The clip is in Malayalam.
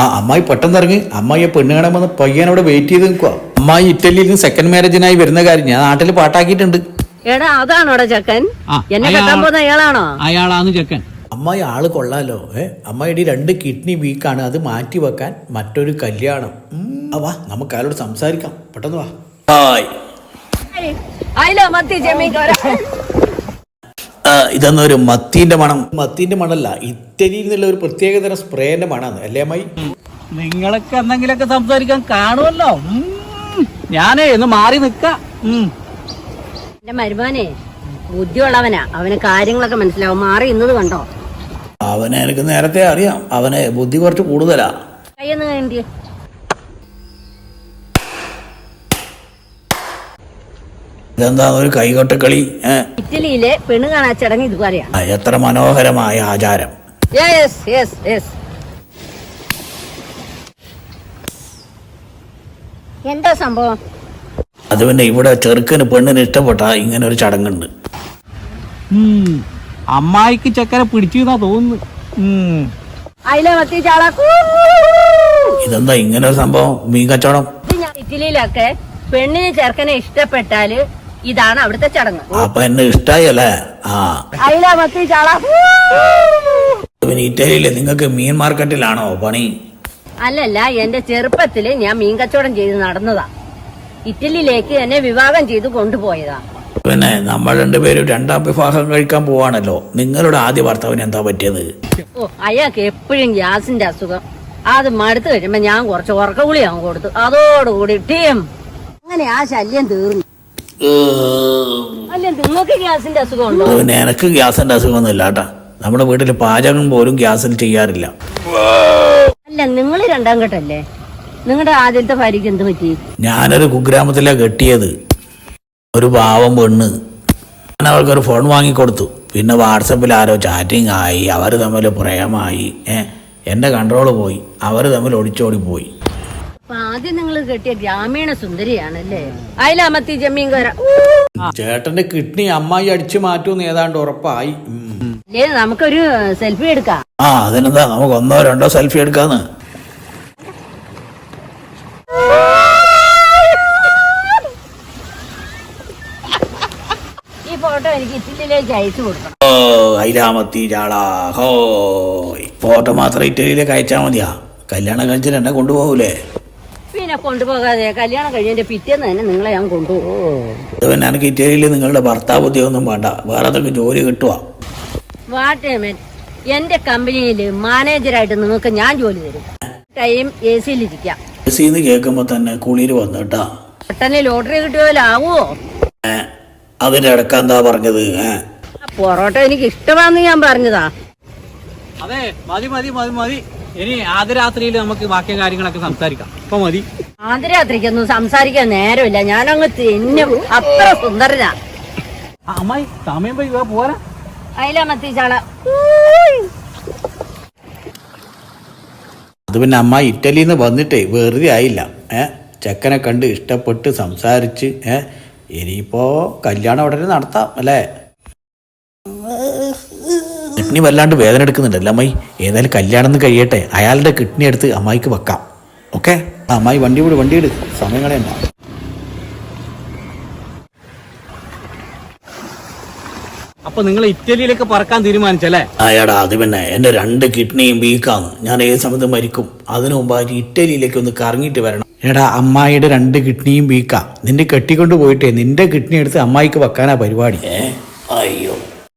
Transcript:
അമ്മായി പെട്ടെന്ന് ഇറങ്ങി. അമ്മായി പെണ്ണ് കാണാൻ വന്ന് പയ്യനവിടെ വെയിറ്റ് ചെയ്ത് നിൽക്കുക അമ്മായി ഇറ്റലിയിൽ നിന്ന് സെക്കൻഡ് മാരേജിനായി വരുന്ന കാര്യം ഞാൻ നാട്ടിൽ പാട്ടാക്കിയിട്ടുണ്ട്. എടാ അതാണോടാ ചക്കൻ? എന്നെ അയാൾ- കെട്ടാൻ പോകുന്ന അയാളാണോ? അയാളാണ് ചെക്കൻ. അമ്മായി ആൾ കൊള്ളാലോ ഏ? അമ്മായിയുടെ രണ്ട് കിഡ്നി വീക്കാണ് അത് മാറ്റി വെക്കാൻ മറ്റൊരു കല്യാണം. വാ നമുക്ക് അയാളോട് സംസാരിക്കാം. പെട്ടെന്ന് വാ. ഹായ്. അയില മത്തി ചെമ്മീൻ കോര ആ, ഇതൊന്നും ഒരു മത്തീന്റെ മണം. മത്തിന്റെ മണല്ല ഇറ്റലിയിൽ നിന്നുള്ള ഒരു പ്രത്യേകതരം സ്പ്രേന്റെ മണമാണ് അല്ലേ അമ്മായി? നിങ്ങളൊക്കെ എന്തെങ്കിലൊക്കെ സംസാരിക്കാൻ കാണുമല്ലോ. ഞാനേ ഒന്ന് മാറി നിക്ക. എന്റെ മരുമാനെ ബുദ്ധിയുള്ളവനാ. അവന് കാര്യങ്ങളൊക്കെ മനസ്സിലാവും. മാറി ഇന്നത് കണ്ടോ? അവനെ എനിക്ക് നേരത്തെ അറിയാം. അവനെ ബുദ്ധി കുറച്ച് കൂടുതലാ. കയ്യെന്ന് ഇതെന്താ ഒരു കൈകൊട്ടക്കളി? ഇറ്റലിയിലെ പെണ്ണ് കാണാ ചടങ്ങ് ഇത് എത്ര മനോഹരമായ ആചാരം. യെസ് യെസ് യെസ് എന്താ സംഭവം? അത് പിന്നെ ഇവിടെ ചെറുക്കന് പെണ്ണിന് ഇഷ്ടപ്പെട്ട ഇങ്ങനെ ഒരു ചടങ്ങുണ്ട്. ഉം. അമ്മായിക്ക് ചെക്കനെ പിടിച്ചു തോന്നുന്നു. മത്തി ചാള. ഇതെന്താ ഇങ്ങനെ ഒരു സംഭവം? മീൻ കച്ചവടം? ഞാൻ ഇറ്റലിയിലൊക്കെ പെണ്ണിന് ചെറുക്കനെ ഇഷ്ടപ്പെട്ടാൽ ഇതാണ് അവിടുത്തെ ചടങ്ങ്. അപ്പൊ എന്നെ ഇഷ്ടായല്ലേ? ആ. അയില മത്തി ചാള. പിന്നെ ഇറ്റലിയിലെ നിങ്ങൾക്ക് മീൻ മാർക്കറ്റിലാണോ പണി? അല്ലല്ല എന്റെ ചെറുപ്പത്തിൽ ഞാൻ മീൻ കച്ചവടം ചെയ്ത് നടന്നതാ. ഇറ്റലിയിലേക്ക് എന്നെ വിവാഹം ചെയ്ത് കൊണ്ടുപോയതാ. പിന്നെ നമ്മൾ രണ്ടുപേരും രണ്ടാം വിവാഹം കഴിക്കാൻ പോവാണല്ലോ. നിങ്ങളുടെ ആദ്യ ഭർത്താവിന് എന്താ പറ്റിയത്? ഓ അയാൾക്ക് എപ്പോഴും ഗ്യാസിന്റെ അസുഖം. അത് മടുത്ത് കഴിയുമ്പോ ഞാൻ കുറച്ച് ഉറക്ക ഗുളിയാവും കൊടുത്തു. അതോടുകൂടി ടീം. അങ്ങനെ ആ ശല്യം തീർന്നു. എനക്ക് ഗ്യാസിന്റെ അസുഖമൊന്നും ഇല്ല കേട്ടാ. നമ്മുടെ വീട്ടിൽ പാചകം പോലും ഗ്യാസിൽ ചെയ്യാറില്ല. അല്ല നിങ്ങൾ രണ്ടാം ഘട്ടല്ലേ? നിങ്ങളുടെ ആദ്യത്തെ ഭാര്യക്ക് എന്ത് പറ്റി? ഞാനൊരു കുഗ്രാമത്തിലാ കെട്ടിയത്. ഒരു പാവം പെണ്ണ്. ഞാൻ അവൾക്കൊരു ഫോൺ വാങ്ങിക്കൊടുത്തു. പിന്നെ വാട്സപ്പിൽ ആരോ ചാറ്റിംഗ് ആയി അവർ തമ്മിൽ പ്രേമായി. ഏ എന്റെ കൺട്രോൾ പോയി. അവർ തമ്മിൽ ഒളിച്ചോടി പോയി. ആദ്യം നിങ്ങൾ കെട്ടിയ ഗ്രാമീണ സുന്ദരിയാണ് അല്ലേ അയിലാമത്തി ജമ്മീൻ കര ചേട്ടന്റെ കിഡ്നി അമ്മായി അടിച്ചു മാറ്റൂന്ന് ഏതാണ്ട് ഉറപ്പായി. അല്ലേ നമുക്കൊരു സെൽഫി എടുക്കാം. ആ അതിനെന്താ നമുക്ക് ഒന്നോ രണ്ടോ സെൽഫി എടുക്കാന്ന്. ഈ ഫോട്ടോ എനിക്ക് ഇറ്റലിയിലേക്ക് അയച്ചു കൊടുക്കണം. ഓ ഐരാമത്തി ചാളാ ഹോ. ഫോട്ടോ മാത്രം ഇറ്റലിയിലേക്ക് അയച്ചാൽ മതിയാ. കല്യാണം കഴിച്ചിട്ട് എന്നെ കൊണ്ടുപോകൂലേ? പിന്നെ കൊണ്ടുപോകാതെ കല്യാണം കഴിഞ്ഞതിന്റെ പിറ്റേന്ന് തന്നെ നിങ്ങളെ ഞാൻ കൊണ്ടുപോകും. എനിക്ക് ഇറ്റലിയിൽ നിങ്ങളുടെ ഭർത്താവ് ഉദ്യോഗം വേണ്ട. വേറെ ജോലി കിട്ടുക വാട്ടേമൻ എന്റെ കമ്പനിയിൽ മാനേജറായിട്ട് നിങ്ങൾക്ക് ഞാൻ ജോലി തരും. ടൈം എ സിയിലിരിക്കാം എ സിന്ന് കേൾക്കുമ്പോ തന്നെ കുളിര് വന്നു കേട്ടാ പെട്ടെന്ന് ലോട്ടറി കിട്ടിയ പോലെ ആവുമോ ഏ, അതിന്റെ ഇടയ്ക്ക് എന്താ പറഞ്ഞത്? പൊറോട്ട എനിക്ക് ഇഷ്ടമാണെന്ന് ഞാൻ പറഞ്ഞതാ. അതെ മതി മതി മതി മതി. ഇനി ആദ്യരാത്രിയിൽ നമുക്ക് ബാക്കി കാര്യങ്ങളൊക്കെ സംസാരിക്കാം. ഇപ്പൊ മതി. ആദ്യരാത്രിക്കൊന്നും സംസാരിക്കാൻ നേരമില്ല. ഞാനങ്ങ് തിന്നും. അത്ര സുന്ദരനാ. അമ്മായി സമയം പോയി പോരാ. അത് പിന്നെ അമ്മ ഇറ്റലിയിൽ നിന്ന് വന്നിട്ടേ വെറുതെ ആയില്ല. ഏ ചെക്കനെ കണ്ട് ഇഷ്ടപ്പെട്ട് സംസാരിച്ച് ഏ ഇനിയിപ്പോ കല്യാണം ഉടനെ നടത്താം അല്ലേ? കിഡ്നി വല്ലാണ്ട് വേദന എടുക്കുന്നുണ്ട്. അല്ല അമ്മായി ഏതായാലും കല്യാണം ഒന്ന് കഴിയട്ടെ. അയാളുടെ കിഡ്നി എടുത്ത് അമ്മായിക്ക് വെക്കാം. ഓക്കെ? അമ്മായി വണ്ടി വിട് വണ്ടി ഇട് സമയം കളയണ്ട അപ്പൊ നിങ്ങൾ ഇറ്റലിയിലേക്ക് പറക്കാൻ തീരുമാനിച്ചല്ലേ? അയാടാ അത് പിന്നെ എന്റെ രണ്ട് കിഡ്നിയും വീക്കാന്ന് ഞാൻ ഏത് സമയത്ത് മരിക്കും. അതിനു മുമ്പ് ഇറ്റലിയിലേക്ക് ഒന്ന് കറങ്ങിയിട്ട് വരണം. എടാ അമ്മായിയുടെ രണ്ട് കിഡ്നിയും വീക്കാ നിന്റെ കെട്ടിക്കൊണ്ട് പോയിട്ടേ നിന്റെ കിഡ്നി എടുത്ത് അമ്മായിക്ക് വെക്കാനാ പരിപാടി. ഏ? അയ്യോ.